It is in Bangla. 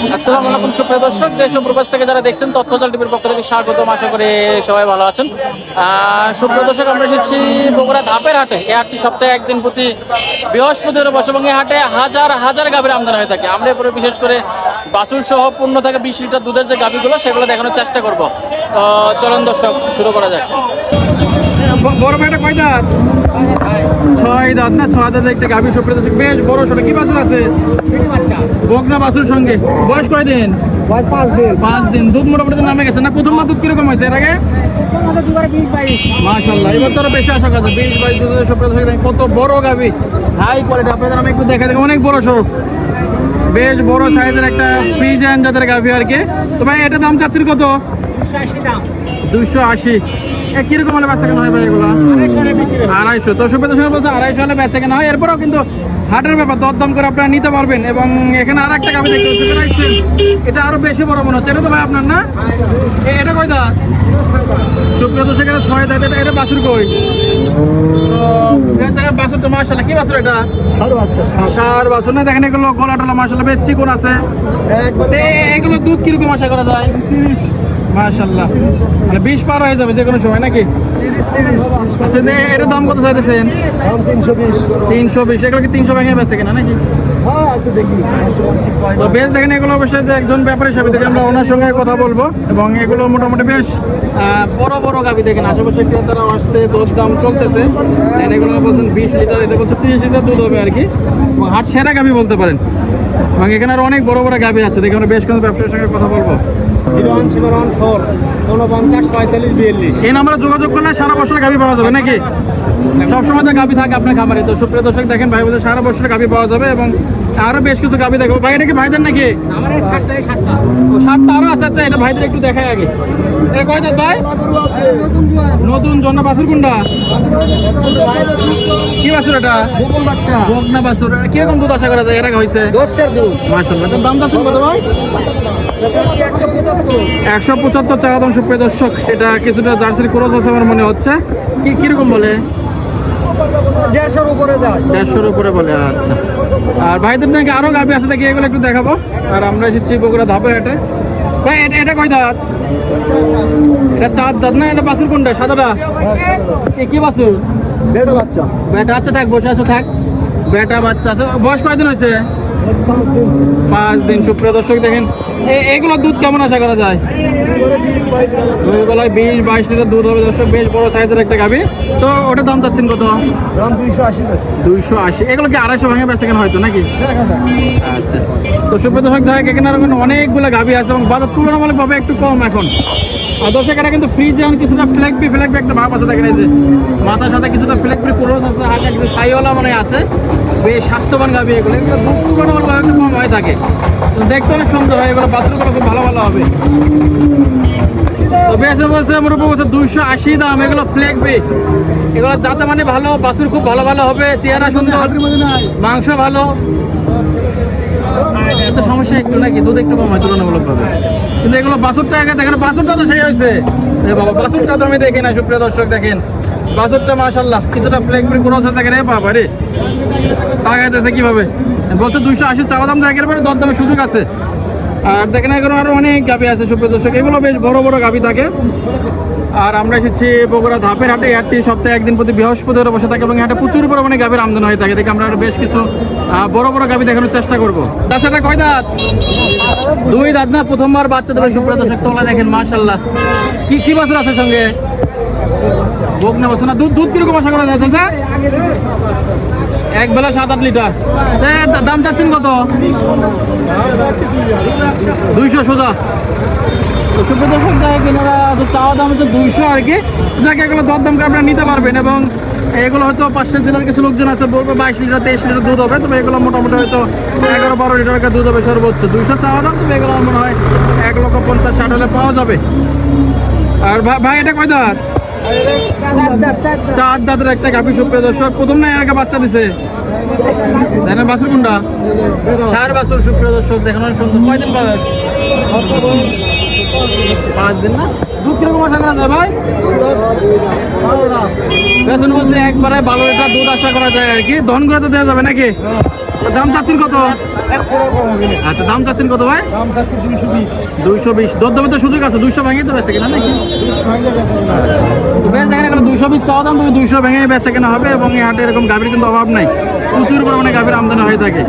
আসসালামু আলাইকুম, সুপ্রিয় দর্শক, দেশ প্রবাস থেকে যারা দেখছেন, তথ্যজাল টিভির পক্ষ থেকে স্বাগতম। আশা করি সবাই ভালো আছেন। সুপ্রিয় দর্শক, আমরা এসেছি বগুড়া ধাপের হাটে। এই হাটটি সপ্তাহে একদিন প্রতি বৃহস্পতিবার বসে হাটে হাজার হাজার গাভীর আমদানি হয়ে থাকে। আমরা এরপরে বিশেষ করে বাছুর সহ পূর্ণ থেকে বিশ লিটার দুধের যে গাভীগুলো সেগুলো দেখানোর চেষ্টা করব। তো চলুন দর্শক শুরু করা যাক। বড় ভাইটা কয় দাঁত? ছয় দাঁত না? ছয় দাঁত একটা গাভী বেশ বড় কি বাছুর আছে? বাছুর সঙ্গে। বয়স কয় দিন? বয়স পাঁচ দিন। পাঁচ দিন। দুধ মোটামুটি নামে গেছে না? দুধ কীরকম হয়েছে? এর আগে? আমাদের দুবারে বিশ বাইশ। মাশাল্লাহ এবার তো আরও বেশি আশা করা বিশ বাইশ দুধের সুপ্রিয় কত বড় গাভী। High quality. আপনাদের আমি একটু দেখা দেখি অনেক বড় সড়ক। বেশ বড় সাইজের একটা ফ্রিজেন জাতের গাভী আর কি। তো ভাই এটা দাম চাচ্ছেন কত? দুইশো আশি কীরকম হলে বেচা কেনা হয় ভাই এগুলো? আড়াইশো তো সুবিধা সঙ্গে বলছে আড়াইশো হলে বেচা কেনা হয়। এরপরেও কিন্তু হাটের ব্যাপার দরদাম করে আপনারা নিতে পারবেন। এবং এখানে আর একটা গাভি দেখতে এটা আরও বেশি বড় মনে হচ্ছে। এটা তো ভাই আপনার না? এ- এটা কয় দা সুপ্রিয় তো সেখানে ছয় দাঁত। এটা এটা বাছুর কই? বাছুর তো মার্শাল্লাহ কি বাছুর এটা? সার বাছুর। না দেখেন এগুলো গলা টলা মার্শাল্লাহ বেশ কোন আছে? এগুলো দুধ কীরকম আশা করা যায়? তিরিশ। মাশাল্লাহ মানে বিশ পার হয়ে যাবে যে কোনো সময় নাকি? আচ্ছা এটার দাম কত চাইতেছেন? তিনশো বিশ। তিনশো বিশ এগুলো কি তিনশো ভেঙে বেছে কিনা নাকি? তো বেশ, দেখেন, এগুলো অবশ্যই যে একজন ব্যাপারী হিসাবে থেকে আমরা ওনার সঙ্গে কথা বলব। এবং এগুলো মোটামুটি বেশ বড় বড় গাভি দেখেন, আশেপাশে ক্রেতারা আসছে দশ দাম চলতেছে। এগুলো বলছেন বিশ লিটার, এটা বলছে তিরিশ লিটার দুধ হবে আর কি। হাট সেরা গাভি বলতে পারেন। এবং এখানে আরও অনেক বড় বড় গাভী আছে। দেখে আমরা বেশ কিছু ব্যবসায়ীর সঙ্গে কথা বলব। Zero one zero one four উনপঞ্চাশ পঁয়তাল্লিশ বিয়াল্লিশ। এই নাম্বারে যোগাযোগ করলে সারা বছর গাভী পাওয়া যাবে নাকি? সবসময় তো গাভি থাকে আপনার খামারে। তো সুপ্রিয় দর্শক দেখেন ভাই বোধহয় সারা বছর গাভি পাওয়া যাবে এবং আরও বেশ কিছু গাভি দেখব ভাই এটা কি ভাইদের নাকি? আমার এই ষাটটাই ও সাতটা আরও আছে? আচ্ছা এটা ভাইদের একটু দেখাই আগে। এ কয় দাঁত ভাই? নতুন জন্য বাছুর কোনটা? কি বাছুর এটা? বকনা বাছুর। কীরকম দুধ আশা করা যায়? এর আগে হয়েছে? দাম চাচ্ছেন কত ভাই? একশো পঁচাত্তর টাকা দাম সুপ্রিয় দর্শক। এটা কিছুটা জার্সির ক্রস আছে আমার মনে হচ্ছে। কি কীরকম বলে? দেড়শোর উপরে যায়। দেড়শোর উপরে বলে আচ্ছা। আর ভাইদের নাকি আরও গাভি আছে দেখি এগুলো একটু দেখাবো। আর আমরা এসেছি বগুড়া ধাপের হাটে। ভাই এটা এটা কয় দাঁত? এটা চার দাঁত না? এটা বাসুর কোনটা? সাদাটা? কি বাসুর বেটা বাচ্চা। বেটা আচ্ছা থাক বসে আছে থাক। বেটা বাচ্চা আছে। বয়স কয়দিন হয়েছে? পাঁচ দিন। সুপ্রিয় দর্শক দেখেন এগুলো দুধ কেমন আশা করা যায়? বিশ বাইশ দুই বিশ বাইশ লিটার দুধ হবে দর্শক বেশ বড় সাইজের একটা গাভি। তো ওটার দাম চাচ্ছেন কত? দাম দুইশো আশি দুইশো আশি। এগুলো কি আড়াইশো ভাঙে বেচে কেন হয়তো নাকি? দেখা যাক আচ্ছা। তো সুপ্রিয় দর্শক দেখা এখানে অনেকগুলো গাভি আছে এবং বাজার তুলনামূলকভাবে একটু কম এখন। আর দর্শক এটা কিন্তু ফ্রিজে এখন কিছুটা ফ্লেকবি ফ্লেকবি একটা ভাব আছে দেখেন এই যে মাথার সাথে কিছুটা ফ্লেকবি ক্রোজ আছে হাতে কিছু সাইওয়ালা মানে আছে। বেশ স্বাস্থ্যবান গাভি এগুলো। এগুলো দুধ তুলনামূলকভাবে একটু কম হয়ে থাকে। তো দেখতে অনেক সুন্দর হয়, এগুলো বাছুরগুলো খুব ভালো ভালো হবে। দুইশো আশি দাম, এগুলো ফ্লেকবি এগুলো যাতে মানে ভালো বাছুর খুব ভালো ভালো হবে, চেহারা সুন্দর, মাংস ভালো। এত সমস্যা একটু নাকি? দুধ একটু এগুলো বাছুরটা আগে দেখেন বাছুরটা তো সেই হয়েছে। বাবা বাছুরটা তো আমি দেখি না সুপ্রিয় দর্শক, দেখেন। বাছুরটা মাশাল্লাহ কিছুটা ফ্লেক ফ্রি কোনো আছে দেখেন এ বাবা রে। তাকাইতেছে কীভাবে? বলছে দুইশো আশি চাওয়া দাম দেখেন পরে দরদামের সুযোগ আছে। আর দেখেন এগুলো আরও অনেক গাভি আছে, সুপ্রিয় দর্শক। এগুলো বেশ বড় বড় গাভি থাকে। আর আমরা এসেছি বগুড়া ধাপের হাটে। হাটটি সপ্তাহে একদিন প্রতি বৃহস্পতিবার বসে থাকে এবং হাটে প্রচুর পরিমাণে গাভীর আমদানি হয়ে থাকে। দেখে আমরা বেশ কিছু বড় বড় গাভি দেখানোর চেষ্টা করব। তাছাড়া কয় দাঁত? দুই দাঁত না? প্রথমবার বাচ্চা দেবে, সুপ্রিয় দর্শক। তোলা দেখেন মাশাল্লাহ কি কি বছর আছে সঙ্গে? ভোগ না বছর না দুধ দুধ কীরকম আশা করা যায়, চাচা? এক বেলা সাত আট লিটার। দাম চাচ্ছেন কত? দুইশো সোজা। দাম হচ্ছে আর কি। যাকে, এগুলো নিতে পারবেন এবং এগুলো হয়তো পাঁচটা জেলার কিছু লোকজন আছে বাইশ লিটার, তেইশ লিটার দুধ হবে, তবে এগুলো মোটামুটি হয়তো এগারো, বারো লিটার দুধ হবে সর্বোচ্চ। দুইশো চাওয়া দাম, তবে এগুলো মনে হয় এক লক্ষ পঞ্চাশ, ষাট হলে পাওয়া যাবে। আর ভাই- ভাই, এটা কয় দাঁত? চার দাঁতের একটা গাভী সুপ্রিয় দর্শক। প্রথম না আগে বাচ্চা দিছে। দেখেন বাছুর কোনটা? চার বাছুর সুপ্রিয় দর্শক, দেখেন অনেক সুন্দর। কয়দিন বয়স? পাঁচ দিন না? যায় ভাই? বলছে একবারে ভালো এটা দুধ আশা করা যায় আর কি। দহন করে তো দেওয়া যাবে নাকি? দাম চাচ্ছেন কত? আচ্ছা দাম চাচ্ছেন কত ভাই? দুইশো বিশ। তো সুযোগ আছে, দুইশো ভেঙে তো বেচে কিনা নাকি? বেশ, দেখেন দুইশো বিশ চাওয়া দাম, তুমি দুইশো ভেঙে বেচে কেনা হবে এবং এই হাটে এরকম গাভীর কিন্তু অভাব নাই। প্রচুর পরিমাণে গাভীর আমদানি হয়ে থাকে।